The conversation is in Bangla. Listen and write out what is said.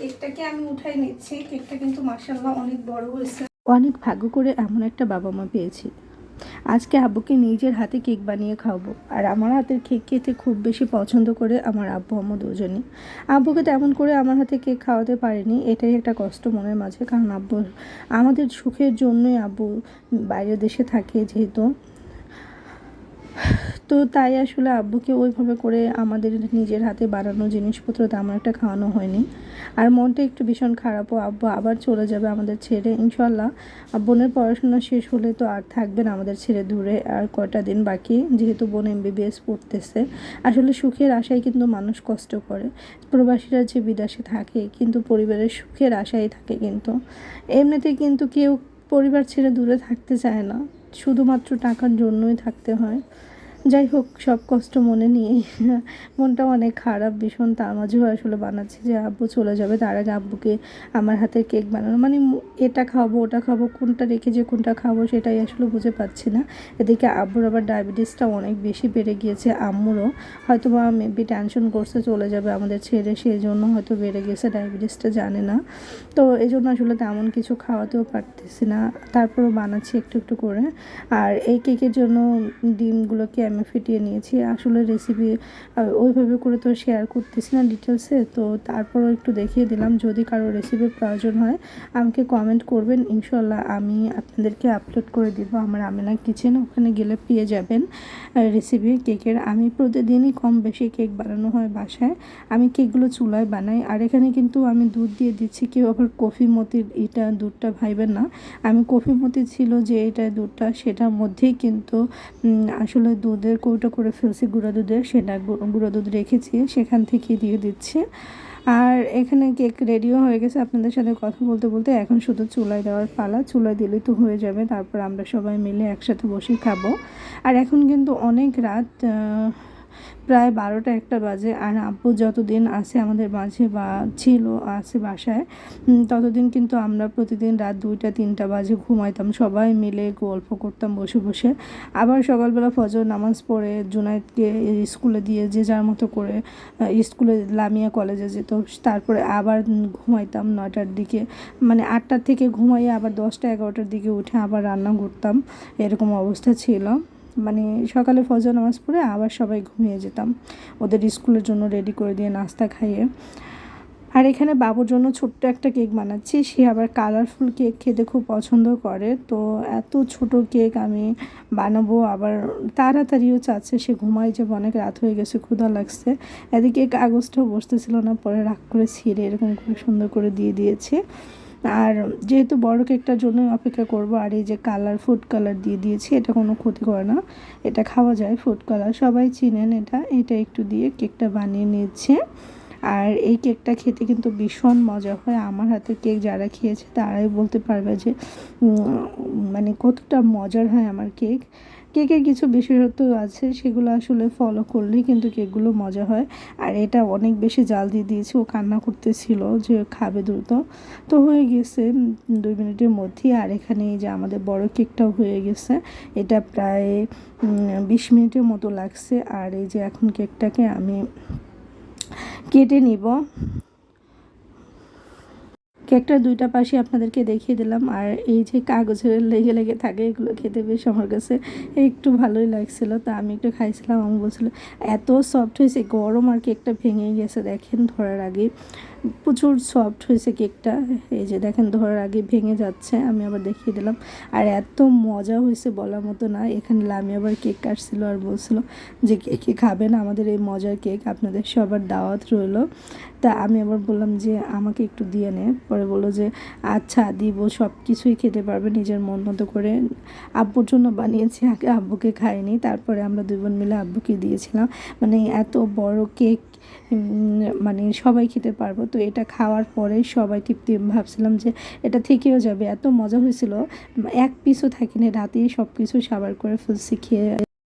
কেকটাকে আমি উঠাই নিচ্ছি। কেকটা কিন্তু মাসাল্লাহ অনেক বড় হয়েছে। অনেক ভাগ্য করে এমন একটা বাবা মা পেয়েছি। আজকে আব্বুকে নিজের হাতে কেক বানিয়ে খাওয়াবো। আর আমার হাতের কেক খেতে খুব বেশি পছন্দ করে আমার আব্বু, আম্মু দুজনই। আব্বুকে তেমন করে আমার হাতে কেক খাওয়াতে পারিনি। এটাই একটা কষ্ট মনের মাঝে। কারণ আব্বু আমাদের সুখের জন্যই আব্বু বাইরের দেশে থাকে যেহেতু। তো তাই আসলে আব্বুকে ওইভাবে করে আমাদের নিজের হাতে বানানো জিনিসপত্র তেমন একটা খাওয়ানো হয়নি। আর মনটা একটু ভীষণ খারাপও, আব্বু আবার চলে যাবে আমাদের ছেড়ে ইনশাল্লাহ বোনের পড়াশোনা শেষ হলে তো আর থাকবেন আমাদের ছেড়ে দূরে আর কয়টা দিন বাকি, যেহেতু বোন এমবিবিএস পড়তেছে। আসলে সুখের আশায় কিন্তু মানুষ কষ্ট করে। প্রবাসীরা যে বিদেশে থাকে, কিন্তু পরিবারের সুখের আশায় থাকে কিন্তু। এমনিতে কিন্তু কেউ পরিবার ছেড়ে দূরে থাকতে চায় না। শুধুমাত্র টাকার জন্যই থাকতে হয়। যাই হোক, সব কষ্ট মনে নিয়ে মনটা অনেক খারাপ, ভীষণ তার মাঝেও আসলে বানাচ্ছি যে, আব্বু চলে যাবে, তার আগে আব্বুকে আমার হাতের কেক বানানো। মানে এটা খাব, ওটা খাব, কোনটা রেখে যে কোনটা খাব, সেটাই আসলে বুঝে পাচ্ছি না। এদিকে আব্বুর আবার ডায়াবেটিসটা অনেক বেশি বেড়ে গিয়েছে, আম্মুরও। হয়তো বা মেবি টেনশন করছে, চলে যাবে আমাদের ছেড়ে সেই জন্য হয়তো বেড়ে গেছে, ডায়াবেটিসটা জানে না। তো এই জন্য আসলে তেমন কিছু খাওয়াতেও পারতেছি না। তারপরও বানাচ্ছি একটু একটু করে। আর এই কেকের জন্য ডিমগুলোকে আমি ফিটিয়ে নিয়েছি। আসলে রেসিপি ওইভাবে করে তো শেয়ার করতেছি না ডিটেলসে তো তারপরও একটু দেখিয়ে দিলাম, যদি কারও রেসিপির প্রয়োজন হয়, আমাকে কমেন্ট করবেন। ইনশাল্লাহ আমি আপনাদেরকে আপলোড করে দিব। আমার আমিনা কিচেন ওখানে গেলে পেয়ে যাবেন রেসিপি কেকের। আমি প্রতিদিনই কম বেশি কেক বানানো হয় বাসায়। আমি কেকগুলো চুলায় বানাই। আর এখানে কিন্তু আমি দুধ দিয়ে দিচ্ছি, কেউ আবার কফি মতির এটা দুধটা ভাইবেন না। আমি কফি মতি ছিল যে এটা দুধটা, সেটার মধ্যেই কিন্তু আসলে আসলে দুধের কৌটো করে ফেলছি গুঁড়া দুধের সেটা গুঁড়া দুধ রেখেছি, সেখান থেকে দিয়ে দিচ্ছি। আর এখানে কেক রেডিও হয়ে গেছে, আপনাদের সাথে কথা বলতে বলতে এখন শুধু চুলায় দেওয়ার পালা, চুলায় দিলে তো হয়ে যাবে, তারপর আমরা সবাই মিলে একসাথে বসে খাব। আর এখন কিন্তু অনেক রাত প্রায় বারোটা একটা বাজে আর আব্বু যতদিন আছে আমাদের মাঝে বা ছিল, আছে বাসায় ততদিন কিন্তু আমরা প্রতিদিন রাত দুইটা, তিনটা বাজে ঘুমাইতাম। সবাই মিলে গল্প করতাম বসে বসে। আবার সকালবেলা ফজর নামাজ পড়ে জুনাইদকে স্কুলে দিয়ে যে যার মতো করে স্কুলে লামিয়া কলেজে যেত, তারপরে আবার ঘুমাইতাম নয়টার দিকে। মানে আটটার থেকে ঘুমাইয়ে আবার দশটা, এগারোটার দিকে উঠে আবার রান্না করতাম। এরকম অবস্থা ছিল। মানে সকালে ফজর নামাজ পড়ে আবার সবাই ঘুমিয়ে যেতাম। ওদের স্কুলের জন্য রেডি করে দিয়ে নাস্তা খাইয়ে। আর এখানে বাবুর জন্য ছোট্ট একটা কেক বানাচ্ছি। সে আবার কালারফুল কেক খেতে খুব পছন্দ করে। তো এত ছোট কেক আমি বানাবো, আবার তাড়াতাড়িও চাচ্ছে। সে ঘুমাই যাবে অনেক রাত হয়ে গেছে, ক্ষুধা লাগছে। এদিকে কাগজটাও বসতেছিল না, পরে রাগ করে ছিঁড়ে এরকম করে সুন্দর করে দিয়ে দিয়েছে। আর যেহেতু বড় কেকটার জন্যই অপেক্ষা করব, আর এই যে কালার ফুড কালার দিয়ে দিয়েছি, এটা কোনো ক্ষতি করে না। এটা খাওয়া যায় ফুড কালার সবাই চিনেন এটা। এটা একটু দিয়ে কেকটা বানিয়ে নিচ্ছে। আর এই কেকটা খেতে কিন্তু ভীষণ মজা হয়। আমার হাতের কেক যারা খেয়েছে তারাই বলতে পারবে যে মানে কতটা মজার হয় আমার কেক। কেকের কিছু বিশেষত্ব আছে, সেগুলো আসলে ফলো করলেই কিন্তু কেকগুলো মজা হয়। আর এটা অনেক বেশি জাল দিয়ে দিয়েছে, ও কান্না করতেছিল যে খাবে দ্রুত। তো হয়ে গেছে দুই মিনিটের মধ্যেই। আর এখানে যে আমাদের বড় কেকটাও হয়ে গেছে। এটা প্রায় বিশ মিনিটের মতো লাগছে। আর এই যে এখন কেকটাকে আমি কেটে নিব। কেকটার দুইটা পাশে আপনাদেরকে দেখিয়ে দিলাম। আর এই যে কাগজের লেগে লেগে থাকে, এগুলো খেতে বেশ আমার কাছে একটু ভালোই লাগছিল। তা আমি একটু খাইছিলাম আমি বলছিল, এত সফট হয়েছে গরম আর কেকটা ভেঙে গেছে। দেখেন, ধরার আগে প্রচুর সফট হয়েছে কেকটা। এই যে দেখেন, ধরার আগে ভেঙে যাচ্ছে, আমি আবার দেখিয়ে দিলাম। আর এত মজা হয়েছে বলার মতো না, এখানে লামি আবার কেক কাটছিল আর বলছিল যে, কে কে খাবেন আমাদের এই মজার কেক? আপনাদের সবার দাওয়াত রইল। তা আমি আবার বললাম যে, আমাকে একটু দিয়ে নে। পরে বলল যে আচ্ছা দিব সব কিছুই খেতে পারবে, নিজের মন মতো করে। আব্বুর জন্য বানিয়েছি, আগে আব্বুকে খাইনি, তারপরে আমরা দুই বোন মিলে আব্বুকে দিয়েছিলাম। মানে এত বড় কেক মানে সবাই খেতে পারব, তো এটা খাওয়ার পরে সবাই তৃপ্তি ভাবছিলাম যে, এটা থেকেও যাবে। এত মজা হয়েছিল, এক পিসও থাকিনি, রাতেই সব কিছু সাবার করে ফেলছি, খেয়ে